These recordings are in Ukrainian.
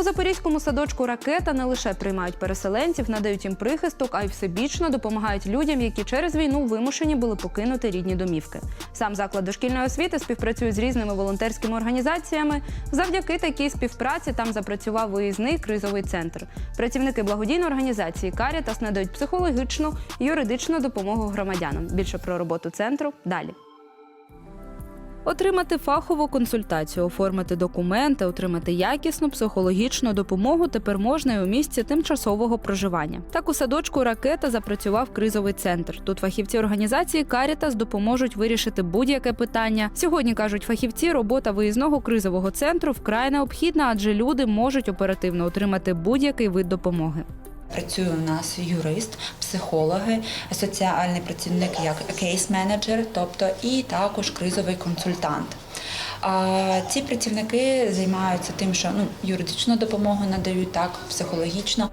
У запорізькому садочку ракета не лише приймають переселенців, надають їм прихисток, а й всебічно допомагають людям, які через війну вимушені були покинути рідні домівки. Сам заклад дошкільної освіти співпрацює з різними волонтерськими організаціями. Завдяки такій співпраці там запрацював виїзний кризовий центр. Працівники благодійної організації Карітас надають психологічну і юридичну допомогу громадянам. Більше про роботу центру далі. Отримати фахову консультацію, оформити документи, отримати якісну психологічну допомогу тепер можна і у місці тимчасового проживання. Так у садочку ракета запрацював кризовий центр. Тут фахівці організації Карітас допоможуть вирішити будь-яке питання. Сьогодні кажуть фахівці, робота виїзного кризового центру вкрай необхідна, адже люди можуть оперативно отримати будь-який вид допомоги. Працює у нас юрист, психологи, соціальний працівник як кейс-менеджер, тобто і також кризовий консультант. А ці працівники займаються тим, що ну, юридичну допомогу надають, так, психологічно.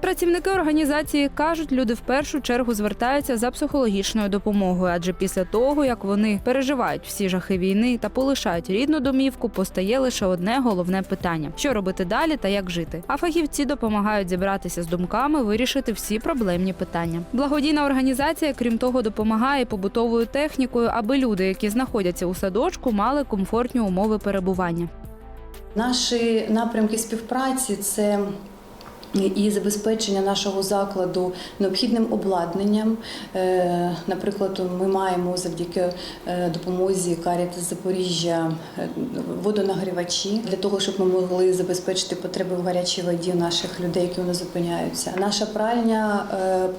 Працівники організації кажуть, люди в першу чергу звертаються за психологічною допомогою, адже після того, як вони переживають всі жахи війни та полишають рідну домівку, постає лише одне головне питання: що робити далі та як жити. А фахівці допомагають зібратися з думками, вирішити всі проблемні питання. Благодійна організація, крім того, допомагає побутовою технікою, аби люди, які знаходяться у садочку, мали комфортні умови перебування. Наші напрямки співпраці це і забезпечення нашого закладу необхідним обладнанням. Е, Наприклад, ми маємо завдяки е, допомозі Каріти Запоріжжя е, водонагрівачі для того, щоб ми могли забезпечити потреби в гарячій воді наших людей, які у зупиняються. Наша пральня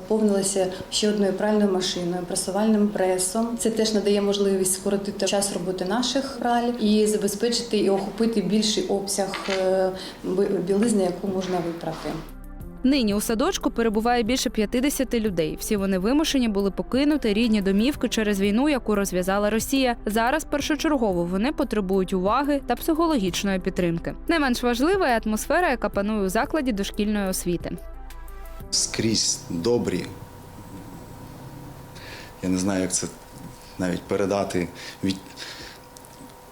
поповнилася ще одною пральною машиною, пресувальним пресом. Це теж надає можливість скоротити час роботи наших праль і забезпечити і охопити більший обсяг білизни, яку можна випрати. Нині у садочку перебуває більше 50 людей. Всі вони вимушені були покинути рідні домівки через війну, яку розв'язала Росія. Зараз першочергово вони потребують уваги та психологічної підтримки. Не менш важлива і атмосфера, яка панує у закладі дошкільної освіти. скрізь добрі. Я не знаю, як це навіть передати. Від...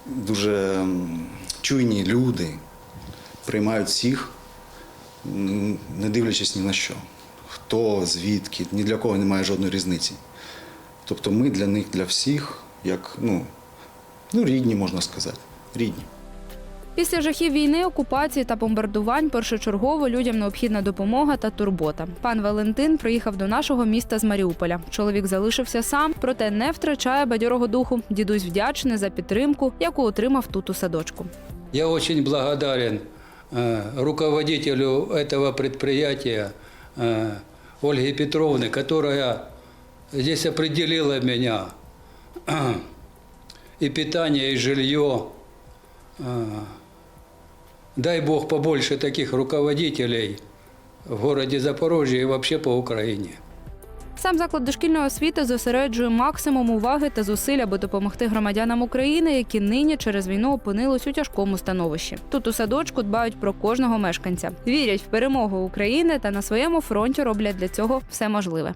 Дуже чуйні люди приймають всіх, не дивлячись ні на що. Хто, звідки, ні для кого немає жодної різниці. Тобто ми для них, для всіх, як ну, ну рідні, можна сказати. Рідні. Після жахів війни, окупації та бомбардувань першочергово людям необхідна допомога та турбота. Пан Валентин приїхав до нашого міста з Маріуполя. Чоловік залишився сам, проте не втрачає бадьорого духу. Дідусь вдячний за підтримку, яку отримав тут у садочку. Я очень благодарен руководителю этого предприятия э, Ольге Петровне, которая здесь определила меня и питание, и жилье. Э, Дай Бог побольше таких руководителей в городе Запорожье и вообще по Украине. Сам заклад дошкільної освіти зосереджує максимум уваги та зусиль, аби допомогти громадянам України, які нині через війну опинились у тяжкому становищі. Тут у садочку дбають про кожного мешканця, вірять в перемогу України та на своєму фронті роблять для цього все можливе.